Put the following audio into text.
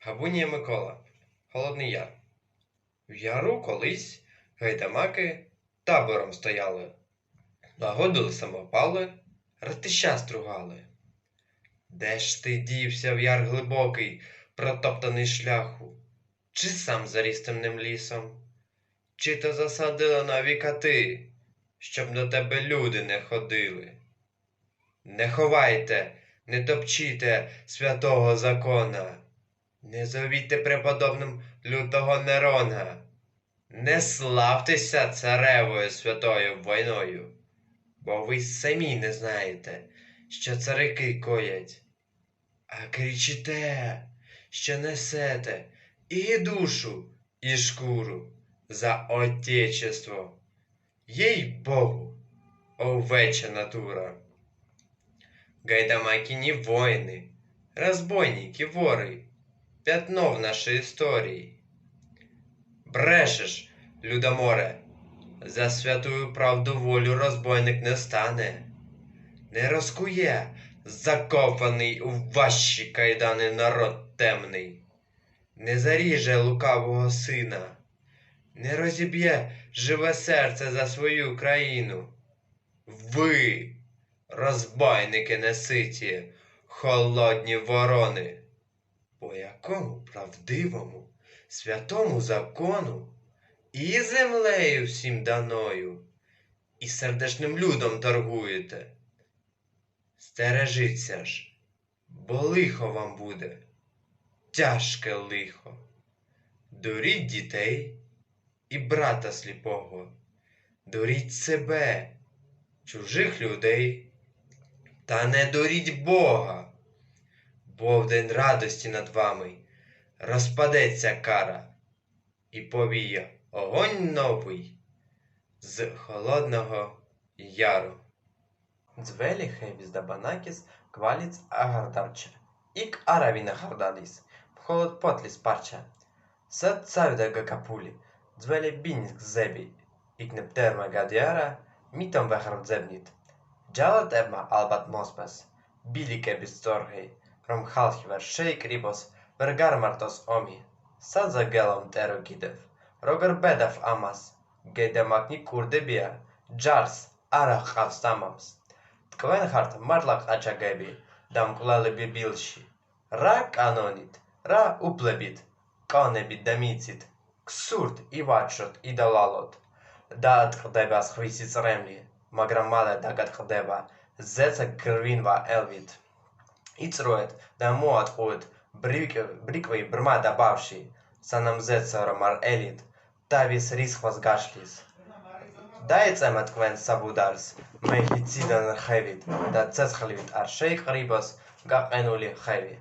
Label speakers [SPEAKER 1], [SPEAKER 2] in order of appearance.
[SPEAKER 1] Габунія Микола, Холодний Яр. В яру колись гайдамаки табором стояли, лагодили самопали, ратища стругали. Де ж ти дівся в яр глибокий, протоптаний шляху? Чи сам заріс темним лісом? Чи то засадила нові кати, щоб до тебе люди не ходили? Не ховайте, не топчіте святого закона, не зовіть преподобним лютого Нерона, не славтеся царевою святою войною, бо ви самі не знаєте, що царики коять, а кричите, що несете і душу, і шкуру за отечество. Їй Богу, овеча натура. Гайдамаки не воины, разбойники, воры, пятно в нашей истории. Брешеш, Людоморе, за святую правду волю розбойник не стане, не розкує закопаний у ваші кайдани народ темний, не заріже лукавого сина, не розіб'є живе серце за свою країну. Ви, розбойники неситі, холодні ворони, по якому правдивому, святому закону і землею всім даною, і сердечним людом торгуєте. Стережіться ж, бо лихо вам буде, тяжке лихо. Дуріть дітей і брата сліпого, дуріть себе, чужих людей, та не дуріть Бога, бо в радості над вами розпадеться кара і повіє огонь новий з холодного яру. Dzveli hevis dabanakis kvalits agardarče, ik aravina hardalis, вхолод потліс парча. Сад цавда гакапулі, dzveli бінськ зебі, ik нептерма гадяра, мітом вехардзебніт. Джала тема албат моспес, біліке бісторгей, რომ ხალხი ვერ შეიკრიბოს, ვერ გამარტოს ომი. საძაგელო მტერო კიდევ, როგორ ბედავ ამას, გედამაკნი კურდებია, ჯარს არა ჰყავს ამამს. თქვენ ხართ მართლა ყაჩაგები და მკვლელები ბილში. რა კანონით, რა უბლებით, კონებით და მიცით. გსურთ ივაჩროთ, იდალალოთ. და ტყდება სხვისი წრემლი, მაგრამ მალე დაგატყდება ზეცა გრვინვა ელვით. იწროეთ და მოატყუეთ ბრიკვი ბრმა და ბავში, სანამზეც რა მარელით დავის რისხვას გაშლის. დაეწემა თქვენ საბუდარს, მე ჰიციდან ხევით და ცეცხლივით არ შეიყრიბოს გაყენული ხევი.